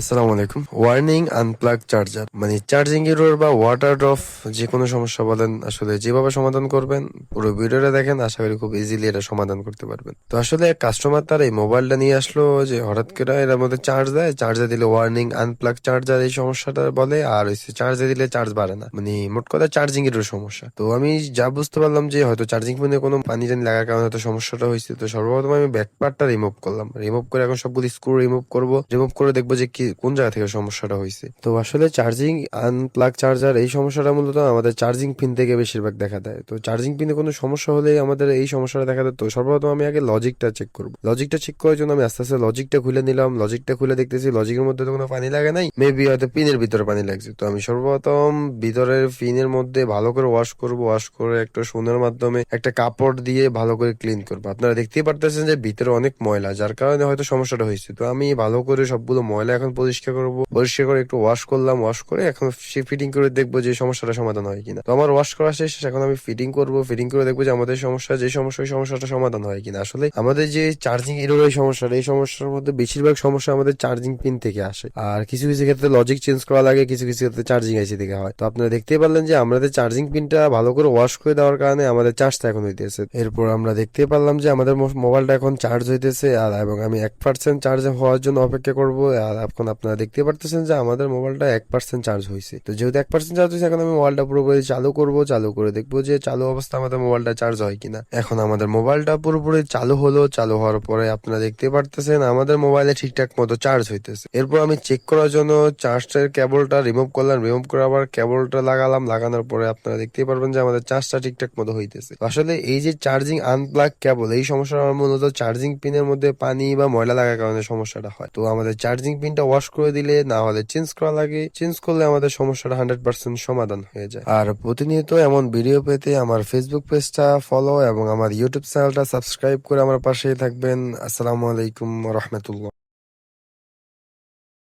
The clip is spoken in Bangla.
আসসালামু আলাইকুম। ওয়ার্নিং আনপ্লাগ চার্জার মানে চার্জিং এরর বা ওয়াটার ড্রপ যে কোনো সমস্যা বলেন, আসলে যেভাবে সমাধান করবেন, পুরো ভিডিওটা দেখেন, আশা করি খুব ইজিলি এটা সমাধান করতে পারবেন। তো আসলে কাস্টমার তার এই মোবাইলটা নিয়ে আসলো যে হঠাৎ করে এর মধ্যে চার্জ দেয় চার্জে দিলে ওয়ার্নিং আনপ্লাগ চার্জার এই সমস্যাটা বলে, আর চার্জে দিলে চার্জ বাড়ে না। মানে মোট কথা চার্জিং এর সমস্যা। তো আমি যা বুঝতে পারলাম যে হয়তো চার্জিং পিনে কোনো পানি টানি লাগার কারণে হয়তো সমস্যাটা হয়েছে, তো সর্বপ্রথম আমি ব্যাক পার্টটা রিমুভ করলাম। রিমুভ করে এখন সবগুলো স্ক্রু রিমুভ করব। রিমুভ করে দেখব যে কি কোন জায়গা থেকে সমস্যাটা হয়েছে? তো আসলে চার্জিং আনপ্লাগ চার্জার এই সমস্যাটা মূলত আমাদের চার্জিং পিন থেকে বেশিরভাগ দেখা দেয়। তো চার্জিং পিনে কোনো সমস্যা হলে আমাদের এই সমস্যাটা দেখা দেয়। তো সর্বপ্রথম আমি আগে লজিকটা চেক করব। লজিকটা চেক করার জন্য আমি আস্তে আস্তে লজিকটা খুলে নিলাম। লজিকটা খুলে দেখতেছি লজিকের মধ্যে তো কোনো পানি লাগে নাই। মেবি হয়তো পিনের ভিতরে পানি লাগছে। তো আমি সর্বপ্রথম ভিতরের পিনের মধ্যে ভালো করে ওয়াশ করব। ওয়াশ করে একটা সোনার মাধ্যমে একটা কাপড় দিয়ে ভালো করে ক্লিন করব। আপনারা দেখতেই পারতেছেন যে ভিতরে অনেক ময়লা, যার কারণে হয়তো সমস্যাটা হয়েছে। তো আমি ভালো করে সবগুলো ময়লা এখন পরিষ্কার করব। পরিষ্কার করে একটু ওয়াশ করলাম ওয়াশ করে এখন ফিটিং করে দেখব যে সমস্যাটা সমাধান হয় কিনা। তো আমার ওয়াশ করা শেষ, এখন আমি ফিটিং করব ফিটিং করে দেখব যে আমাদের সমস্যা, যে সমস্যা সমস্যাটা সমাধান হয় কিনা। আসলে আমাদের যে চার্জিং এরোর এই সমস্যাটা, এই সমস্যার মধ্যে বেশিরভাগ সমস্যা আমাদের চার্জিং পিন থেকে আসে। আর কিছু কিছু ক্ষেত্রে লজিক চেঞ্জ করা লাগে, কিছু কিছু ক্ষেত্রে চার্জিং আইসি থেকে হয়। তো আপনারা দেখতেই পারলেন যে আমাদের চার্জিং পিনটা ভালো করে ওয়াশ করে দেওয়ার কারণে আমাদের চার্জটা এখন হইতেছে। এরপর আমরা দেখতে পারলাম যে আমাদের মোবাইলটা এখন চার্জ হইতেছে, আর এবং আমি এক পার্সেন্ট চার্জ হওয়ার জন্য অপেক্ষা করব, আর এখন আপনারা দেখতে পারতেছেন যে আমাদের মোবাইলটা এক পার্সেন্ট চার্জ হয়েছে। তো যেহেতু এক পার্সেন্ট চার্জ হয়েছে, এখন আমি মোবাইলটা পুরোপুরি চালু করব, চালু করে দেখব যে চালু অবস্থা আমাদের মোবাইলটা চার্জ হয় কিনা। এখন আমাদের মোবাইলটা পুরোপুরি চালু হলো, চালু হওয়ার পরে আপনারা দেখতে পারতেছেন আমাদের মোবাইলে ঠিকঠাক মতো চার্জ হইতেছে। এরপর আমি চেক করার জন্য চার্জের কেবলটা রিমুভ করলাম রিমুভ করে আবার কেবলটা লাগালাম, লাগানোর পরে আপনারা দেখতেই পারবেন যে আমাদের চার্জটা ঠিকঠাক মতো হইতেছে। আসলে এই যে চার্জিং আনপ্লাগ কেবল এই সমস্যাটা আমার মূলত চার্জিং পিনের মধ্যে পানি বা ময়লা লাগার কারণে সমস্যাটা হয়। তো আমাদের চার্জিং পিনটা করে দিলে না হলে চেঞ্জ করা লাগে। চেঞ্জ করলে আমাদের সমস্যাটা হান্ড্রেড পার্সেন্ট সমাধান হয়ে যায়। আর প্রতিনিয়ত এমন ভিডিও পেতে আমার ফেসবুক পেজটা ফলো এবং আমার ইউটিউব চ্যানেলটা সাবস্ক্রাইব করে আমার পাশেই থাকবেন। আসসালামু আলাইকুম রহমতুল্লাহ।